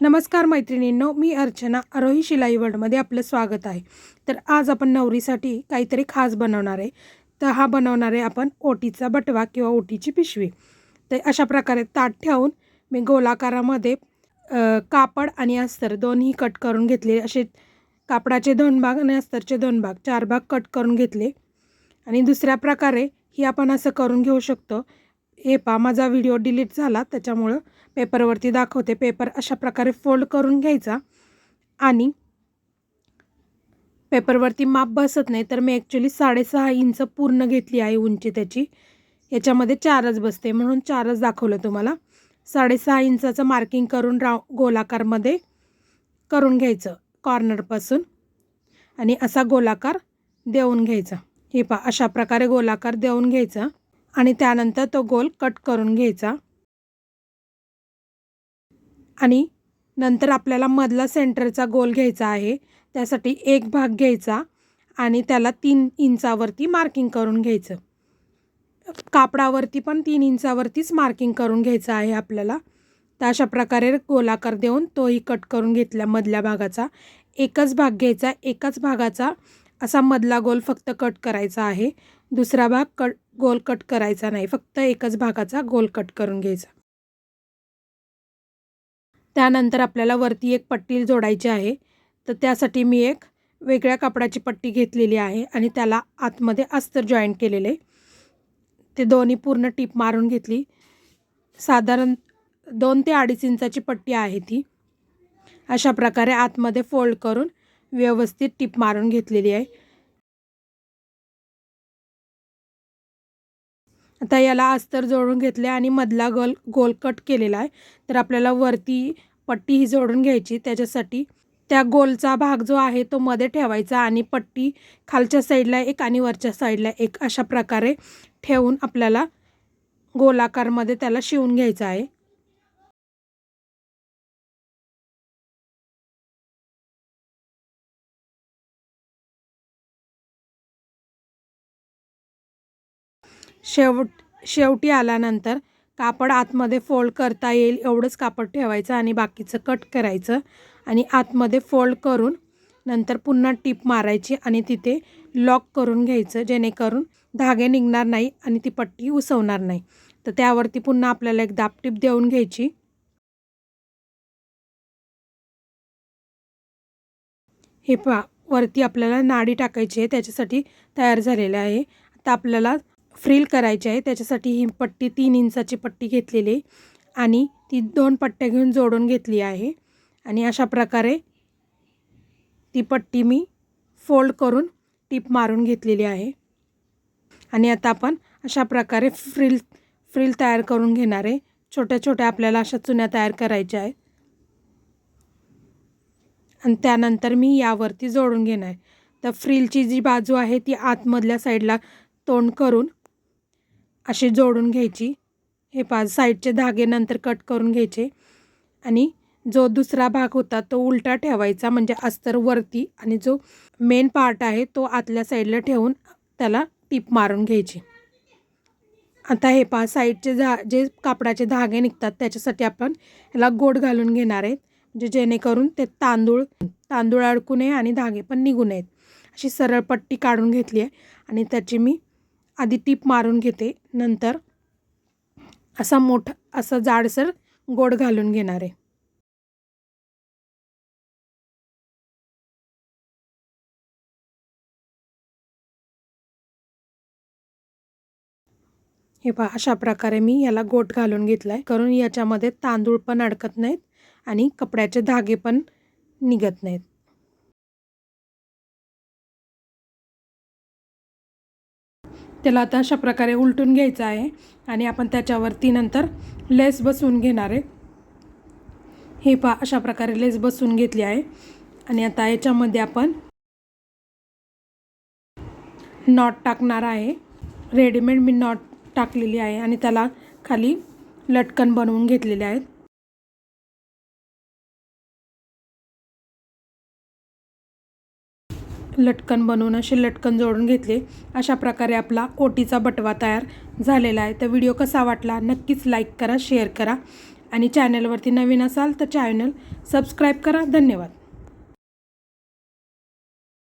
नमस्कार मैत्रिणींनो मी अर्चना आरोही शिलाई वर्ल्डमध्ये आपलं स्वागत आहे. तर आज आपण नवरीसाठी काहीतरी खास बनवणार आहे. तर हा बनवणार आहे आपण ओटीचा बटवा किंवा ओटीची पिशवी. तर अशा प्रकारे ताट ठेवून मी गोलाकारामध्ये कापड आणि अस्तर दोन्ही कट करून घेतले. असे कापडाचे दोन भाग आणि अस्तरचे दोन भाग चार भाग कट करून घेतले. आणि दुसऱ्या प्रकारे ही आपण असं करून घेऊ शकतो. हे पा माझा व्हिडिओ डिलीट झाला त्याच्यामुळं पेपरवरती दाखवते. पेपर अशा प्रकारे फोल्ड करून घ्यायचा. आणि पेपरवरती माप बसत नाही तर मी ॲक्च्युली साडेसहा इंच पूर्ण घेतली आहे उंची त्याची. याच्यामध्ये चारच बसते म्हणून चारच दाखवलं तुम्हाला. साडेसहा इंचाचं मार्किंग करून राव गोलाकारमध्ये करून घ्यायचं कॉर्नरपासून आणि असा गोलाकार देऊन घ्यायचा. हे पा अशा प्रकारे गोलाकार देऊन घ्यायचा. आणि त्यानंतर तो गोल कट करून घ्यायचा. आणि नंतर आपल्याला मधला सेंटरचा गोल घ्यायचा आहे. त्यासाठी एक भाग घ्यायचा आणि त्याला तीन इंचावरती मार्किंग करून घ्यायचं. कापडावरती पण तीन इंचावरतीच मार्किंग करून घ्यायचं आहे आपल्याला. तर अशा प्रकारे गोलाकार देऊन तोही कट करून घेतला मधल्या भागाचा. एकच भाग घ्यायचा एकाच भागाचा असा मधला गोल फक्त कट करायचा आहे. दुसरा भाग कट गोल कट करायचा नाही. फक्त एकच भागाचा गोल कट करून घ्यायचा. त्यानंतर आपल्याला वरती एक पट्टी जोडायची आहे. तर त्यासाठी मी एक वेगळ्या कापडाची पट्टी घेतलेली आहे आणि त्याला आतमध्ये अस्तर जॉईंट केलेले. ते दोन्ही पूर्ण टीप मारून घेतली. साधारण दोन ते अडीच इंचाची पट्टी आहे ती. अशा प्रकारे आतमध्ये फोल्ड करून व्यवस्थित टीप मारून घेतलेली आहे. आता याला अस्तर जोडून घेतले आणि मधला गोल गोल कट केलेला आहे. तर आपल्याला वरती पट्टी ही जोडून घ्यायची. त्याच्यासाठी त्या गोलचा भाग जो आहे तो मध्ये ठेवायचा आणि पट्टी खालच्या साईडला एक आणि वरच्या साईडला एक अशा प्रकारे ठेवून आपल्याला गोलाकारमध्ये त्याला शिवून घ्यायचं आहे. शेवट शेवटी आल्यानंतर कापड आतमध्ये फोल्ड करता येईल एवढंच कापड ठेवायचं आणि बाकीचं कट करायचं आणि आतमध्ये फोल्ड करून नंतर पुन्हा टीप मारायची आणि तिथे लॉक करून घ्यायचं जेणेकरून धागे निघणार नाही आणि ती पट्टी उसवणार नाही. तर त्यावरती पुन्हा आपल्याला एक दाब टीप देऊन घ्यायची. हे पहा वरती आपल्याला नाडी टाकायची आहे त्याच्यासाठी तयार झालेलं आहे. आता आपल्याला फ्रिल करायची आहे. त्याच्यासाठी ही पट्टी तीन इंचाची पट्टी घेतलेली आहे. आणि ती दोन पट्ट्या घेऊन जोडून घेतली आहे. आणि अशा प्रकारे ती पट्टी मी फोल्ड करून टीप मारून घेतलेली आहे. आणि आता आपण अशा प्रकारे फ्रिल फ्रिल तयार करून घेणार आहे. छोट्या छोट्या आपल्याला अशा चुन्या तयार करायच्या आहेत. आणि त्यानंतर मी यावरती जोडून घेणार आहे. तर फ्रिलची जी बाजू आहे ती आतमधल्या साईडला तोंड करून अशी जोडून घ्यायची. हे पाच साईडचे धागे नंतर कट करून घ्यायचे. आणि जो दुसरा भाग होता तो उलटा ठेवायचा म्हणजे अस्तर वरती. आणि जो मेन पार्ट आहे तो आतल्या साईडला ठेवून त्याला टीप मारून घ्यायची. आता हे पा साईडचे झा जे कापडाचे धागे निघतात त्याच्यासाठी आपण याला गोड घालून घेणार आहेत. म्हणजे जेणेकरून ते तांदूळ तांदूळ अडकू नये आणि धागे पण निघू नयेत. अशी सरळ पट्टी काढून घेतली आहे. आणि त्याची मी आधी टीप मारून घेते. नंतर असा मोठा असा जाडसर गोड घालून घेणार आहे. हे पहा अशा प्रकारे मी याला गोट घालून घेतला आहे करून याच्यामध्ये तांदूळ पण अडकत नाहीत आणि कपड्याचे धागे पण निघत नाहीत. त्याला आता अशा प्रकारे उलटून घ्यायचं आहे आणि आपण त्याच्यावरती नंतर लेस बसवून घेणार आहे. हे पा अशा प्रकारे लेस बसवून घेतली आहे. आणि आता याच्यामध्ये आपण नॉट टाकणार आहे. रेडीमेड मी नॉट टाकलेली आहे आणि त्याला खाली लटकन बनवून घेतलेले आहेत. लटकन बनवून असे लटकन जोडून घेतले. अशा प्रकारे आपला ओटीचा बटवा तयार झालेला आहे. तर व्हिडिओ कसा वाटला नक्कीच लाईक करा शेअर करा. आणि चॅनलवरती नवीन असाल तर चॅनल सबस्क्राईब करा. धन्यवाद.